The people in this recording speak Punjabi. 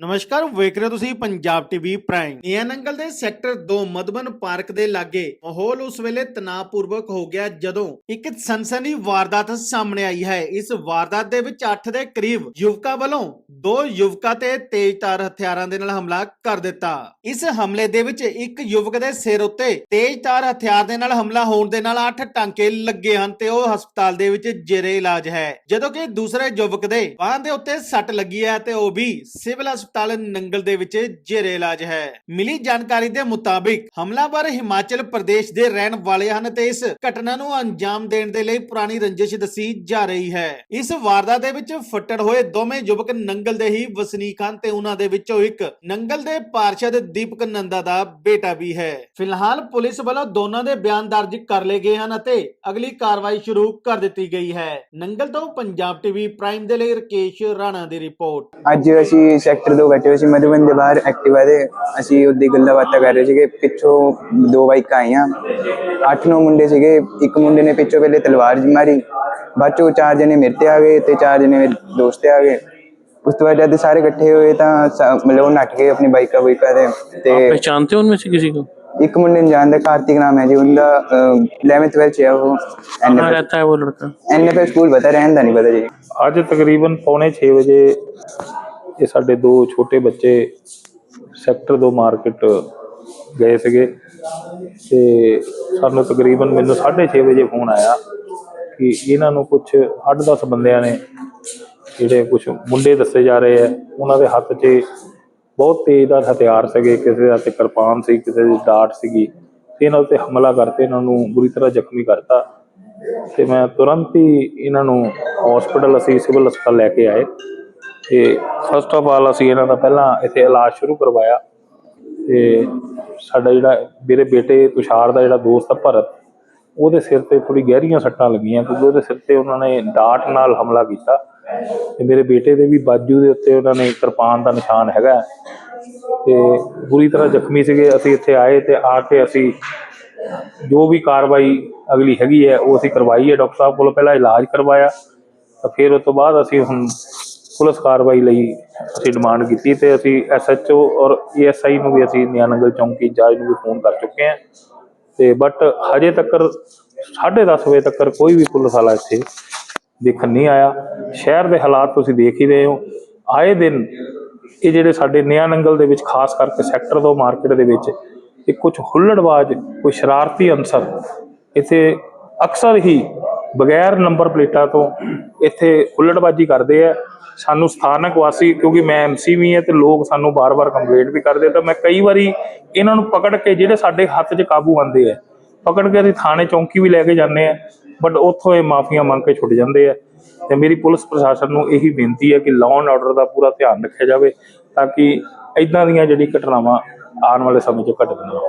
ਨਮਸਕਾਰ, ਵੇਖ ਰਹੇ ਹੋ ਤੁਸੀਂ ਪੰਜਾਬ ਟੀਵੀ ਪ੍ਰਾਈਮ ਨਿਆ ਦੇ ਸੈਕਟਰ 2 ਮਧਬਨ ਪਾਰਕ ਦੇ ਲਾਗੇ ਮਾਹੌਲ ਉਸ ਵੇਲੇ ਤਣਾਅਪੂਰਵਕ ਹੋ ਗਿਆ ਜਦੋਂ ਇੱਕ ਸਨਸਨੀ ਵਾਰਦਾਤ ਸਾਹਮਣੇ ਆਈ ਹੈ। ਇਸ ਵਾਰਦਾਤ ਦੇ ਵਿੱਚ 8 ਦੇ ਕਰੀਬ ਯੁਵਕਾਂ ਵੱਲੋਂ ਦੋ ਯੁਵਕਾਂ ਤੇ ਤੇਜ਼ਧਾਰ ਹਥਿਆਰਾਂ ਦੇ ਨਾਲ ਹਮਲਾ ਕਰ ਦਿੱਤਾ। ਇਸ ਹਮਲੇ ਦੇ ਵਿੱਚ ਇੱਕ ਯੁਵਕ ਦੇ ਸਿਰ ਉੱਤੇ ਤੇਜ਼ਧਾਰ ਹਥਿਆਰ ਦੇ ਨਾਲ ਹਮਲਾ ਹੋਣ ਦੇ ਨਾਲ 8 ਟਾਂਕੇ ਲੱਗੇ ਹਨ ਤੇ ਉਹ ਹਸਪਤਾਲ ਦੇ ਵਿੱਚ ਜੇਰੇ ਇਲਾਜ ਹੈ। ਜਦੋਂ ਕਿ ਦੂਸਰੇ ਯੁਵਕ ਦੇ ਬਾਹਾਂ ਦੇ ਉੱਤੇ ਸੱਟ ਲੱਗੀ ਹੈ ਤੇ ਉਹ ਵੀ ਸਿਵਲ ਹਸਪਤਾਲ ਨੰਗਲ ਦੇ ਵਿੱਚ ਜੇਰੇ ਇਲਾਜ ਹੈ। ਮਿਲੀ ਜਾਣਕਾਰੀ ਦੇ ਮੁਤਾਬਿਕ, ਹਮਲਾਵਰ ਹਿਮਾਚਲ ਪ੍ਰਦੇਸ਼ ਦੇ ਰਹਿਣ ਵਾਲੇ ਹਨ ਤੇ ਇਸ ਘਟਨਾ ਨੂੰ ਅੰਜਾਮ ਦੇਣ ਦੇ ਲਈ ਪੁਰਾਣੀ ਰੰਜਿਸ਼ ਦੱਸੀ ਜਾ ਰਹੀ ਹੈ। ਇਸ ਵਾਰਦਾਤ ਦੇ ਵਿੱਚ ਫੱਟੜ ਹੋਏ ਦੋਵੇਂ ਯੁਵਕ ਨੰਗਲ ਦੇ ਹੀ ਵਸਨੀਕ ਹਨ ਤੇ ਉਹਨਾਂ ਦੇ ਵਿੱਚੋਂ ਇੱਕ ਨੰਗਲ ਦੇ ਪਾਰਸ਼ਦ ਦੀਪਕ ਨੰਦਾ ਦਾ ਬੇਟਾ ਵੀ ਹੈ। ਫਿਲਹਾਲ ਪੁਲਿਸ ਵੱਲੋਂ ਦੋਨਾਂ ਦੇ ਬਿਆਨ ਦਰਜ ਕਰ ਲਏ ਗਏ ਹਨ ਅਤੇ ਅਗਲੀ ਕਾਰਵਾਈ ਸ਼ੁਰੂ ਕਰ ਦਿੱਤੀ ਗਈ ਹੈ। ਨੰਗਲ ਤੋਂ ਪੰਜਾਬ ਟੀਵੀ ਪ੍ਰਾਈਮ ਦੇ ਲਈ ਰਕੇਸ਼ ਰਾਣਾ ਦੀ ਰਿਪੋਰਟ। ਅੱਜ ਅਸੀਂ ਸੈਕਟਰ 2 ਬੈਠੇ ਹੋਏ ਸੀ ਮਧੂਬਨ ਦੇ ਬਾਹਰ ਐਕਟਿਵਾ ਦੇ ਅਸੀਂ ਉਹਦੀ ਗੱਲਾਂ ਬਾਤਾਂ ਕਰ ਰਹੇ ਸੀਗੇ ਪਿੱਛੋਂ ਦੋ ਬਾਈਕਾਂ ਆਈਆਂ ਅੱਠ ਨੌ ਮੁੰਡੇ ਸੀਗੇ ਇੱਕ ਮੁੰਡੇ ਨੇ ਪਿੱਛੋਂ ਪਹਿਲੇ ਤਲਵਾਰ ਮਾਰੀ ਬਾਅਦ ਚੋਂ ਚਾਰ ਜਣੇ ਮੇਰੇ ਤੇ ਆ ਗਏ ਤੇ ਚਾਰ ਜਣੇ ਮੇਰੇ ਦੋਸਤ ਤੇ ਆ ਗਏ ਉਸ ਤੋਂ ਬਾਅਦ ਜਦ ਸਾਰੇ ਇਕੱਠੇ ਹੋਏ ਤਾਂ ਸ- ਮਤਲਬ ਉਹ ਨੱਠ ਗਏ ਆਪਣੀ ਬਾਈਕਾਂ ਬਾਈਕਾਂ ਤੇ आप ਤੇ पहचानते हो उनमें से किसी को ਇੱਕ ਮੁੰਡੇ ਨੂੰ ਜਾਣਦਾ ਕਾਰਤਿਕ ਨਾਮ ਹੈ ਜੀ ਉਹਦਾ 11th ਵਿੱਚ ਹੈ ਉਹ कहाँ ਐਨਐਫ रहता है वो लड़का ਐਨਐਫ ਸਕੂਲ ਪਤਾ ਰਹਿੰਦਾ ਨਹੀਂ ਪਤਾ ਜੀ ਅੱਜ ਤਕਰੀਬਨ ਪੌਣੇ 6 ਵਜੇ ਇਹ ਸਾਡੇ ਦੋ ਛੋਟੇ ਬੱਚੇ ਸੈਕਟਰ 2 ਮਾਰਕੀਟ ਗਏ ਸੀਗੇ ਤੇ ਸਾਨੂੰ ਤਕਰੀਬਨ ਮੈਨੂੰ 6:30 ਵਜੇ ਫੋਨ ਆਇਆ ਕਿ ਇਹਨਾਂ ਨੂੰ ਕੁਝ 8-10 ਬੰਦਿਆਂ ਨੇ ਜਿਹੜੇ ਕੁਝ ਮੁੰਡੇ ਦੱਸੇ ਜਾ ਰਹੇ ਆ, ਉਹਨਾਂ ਦੇ ਹੱਥ 'ਚ ਬਹੁਤ ਤੇਜ਼ ਦਾ ਹਥਿਆਰ ਸੀਗੇ, ਕਿਸੇ ਦੇ ਹੱਥ ਕਿਰਪਾਨ ਸੀ, ਕਿਸੇ ਦੀ ਡਾਟ ਸੀਗੀ ਤੇ ਇਹਨਾਂ ਉੱਤੇ ਹਮਲਾ ਕਰਤੇ ਇਹਨਾਂ ਨੂੰ ਬੁਰੀ ਤਰ੍ਹਾਂ ਜ਼ਖਮੀ ਕਰਤਾ ਤੇ ਮੈਂ ਤੁਰੰਤ ਹੀ ਇਹਨਾਂ ਨੂੰ ਹਸਪੀਟਲ ਅਸੀਂ ਸਿਵਲ ਹਸਪਤਾਲ ਲੈ ਕੇ ਆਏ। ਤੇ ਫਸਟ ਆਫ ਆਲ ਅਸੀਂ ਇਹਨਾਂ ਦਾ ਪਹਿਲਾਂ ਇੱਥੇ ਇਲਾਜ ਸ਼ੁਰੂ ਕਰਵਾਇਆ ਤੇ ਸਾਡਾ ਜਿਹੜਾ ਮੇਰੇ ਬੇਟੇ ਤੁਸ਼ਾਰ ਦਾ ਜਿਹੜਾ ਦੋਸਤ ਆ ਭਰਤ, ਉਹਦੇ ਸਿਰ ਤੇ ਥੋੜੀ ਗਹਿਰੀਆਂ ਸੱਟਾਂ ਲੱਗੀਆਂ ਕਿਉਂਕਿ ਉਹਦੇ ਸਿਰ ਤੇ ਉਹਨਾਂ ਨੇ ਡਾਟ ਨਾਲ ਹਮਲਾ ਕੀਤਾ ਤੇ ਮੇਰੇ ਬੇਟੇ ਦੇ ਵੀ ਬਾਜੂ ਦੇ ਉੱਤੇ ਉਹਨਾਂ ਨੇ ਕਿਰਪਾਨ ਦਾ ਨਿਸ਼ਾਨ ਹੈਗਾ। ਤੇ ਬੁਰੀ ਤਰ੍ਹਾਂ ਜ਼ਖਮੀ ਸੀਗੇ, ਅਸੀਂ ਇੱਥੇ ਆਏ ਤੇ ਆ ਕੇ ਅਸੀਂ ਜੋ ਵੀ ਕਾਰਵਾਈ ਅਗਲੀ ਹੈਗੀ ਹੈ, ਉਹ ਅਸੀਂ ਕਰਵਾਈ ਹੈ। ਡਾਕਟਰ ਸਾਹਿਬ ਕੋਲੋਂ ਪਹਿਲਾਂ ਇਲਾਜ ਕਰਵਾਇਆ ਤਾਂ ਫਿਰ ਉਸ ਤੋਂ ਬਾਅਦ ਅਸੀਂ ਹੁਣ ਪੁਲਿਸ ਕਾਰਵਾਈ ਲਈ ਅਸੀਂ ਡਿਮਾਂਡ ਕੀਤੀ ਤੇ ਅਸੀਂ ਐਸਐਚਓ ਔਰ ਏਐਸਆਈ ਨੂੰ ਵੀ ਅਸੀਂ ਨਿਆਨੰਗਲ ਚੌਂਕੀ ਇੰਚਾਰਜ ਨੂੰ ਵੀ ਫੋਨ ਕਰ ਚੁੱਕੇ ਹਾਂ। ਤੇ ਬਟ ਹਜੇ ਤੱਕ 10:30 ਵਜੇ ਤੱਕ ਕੋਈ ਵੀ ਪੁਲਿਸ ਵਾਲਾ ਇੱਥੇ ਦੇਖਣ ਨਹੀਂ ਆਇਆ। ਸ਼ਹਿਰ ਦੇ ਹਾਲਾਤ ਤੁਸੀਂ ਦੇਖ ਹੀ ਰਹੇ ਹੋ। ਆਏ ਦਿਨ ਇਹ ਜਿਹੜੇ ਸਾਡੇ ਨਿਆਨੰਗਲ ਦੇ ਵਿੱਚ ਖਾਸ ਕਰਕੇ ਸੈਕਟਰ 2 ਮਾਰਕੀਟ ਦੇ ਵਿੱਚ ਇਹ ਕੁਝ ਹੁੱਲੜਬਾਜ਼, ਕੋਈ ਸ਼ਰਾਰਤੀ ਅੰਸਰ ਇੱਥੇ ਅਕਸਰ ਹੀ ਬਗੈਰ ਨੰਬਰ ਪਲੇਟਾਂ ਤੋਂ ਇੱਥੇ ਹੁੱਲੜਬਾਜ਼ੀ ਕਰਦੇ ਆ। ਸਾਨੂੰ ਸਥਾਨਕ ਵਾਸੀ, ਕਿਉਂਕਿ ਮੈਂ ਐਮਸੀ ਵੀ ਹਾਂ ਤੇ ਲੋਕ ਸਾਨੂੰ ਬਾਰ-ਬਾਰ ਕੰਪਲੇਂਟ ਵੀ ਕਰਦੇ ਤਾਂ ਮੈਂ ਕਈ ਵਾਰੀ ਇਹਨਾਂ ਨੂੰ ਪਕੜ ਕੇ ਜਿਹੜੇ ਸਾਡੇ ਹੱਥ 'ਚ ਕਾਬੂ ਆਉਂਦੇ ਆ, ਪਕੜ ਕੇ ਅਸੀਂ ਥਾਣੇ ਚੌਂਕੀ ਵੀ ਲੈ ਕੇ ਜਾਂਦੇ ਆ ਬਟ ਉੱਥੋਂ ਇਹ ਮਾਫੀਆਂ ਮੰਗ ਕੇ ਛੁੱਟ ਜਾਂਦੇ ਆ। ਤੇ ਮੇਰੀ ਪੁਲਿਸ ਪ੍ਰਸ਼ਾਸਨ ਨੂੰ ਇਹੀ ਬੇਨਤੀ ਹੈ ਕਿ ਲਾਅ ਐਂਡ ਆਰਡਰ ਦਾ ਪੂਰਾ ਧਿਆਨ ਰੱਖਿਆ ਜਾਵੇ, ਤਾਂ ਕਿ ਇਦਾਂ ਦੀਆਂ ਜਿਹੜੀ ਘਟਨਾਵਾਂ ਆਉਣ ਵਾਲੇ ਸਮੇਂ 'ਚ ਘਟਣ ਨਾ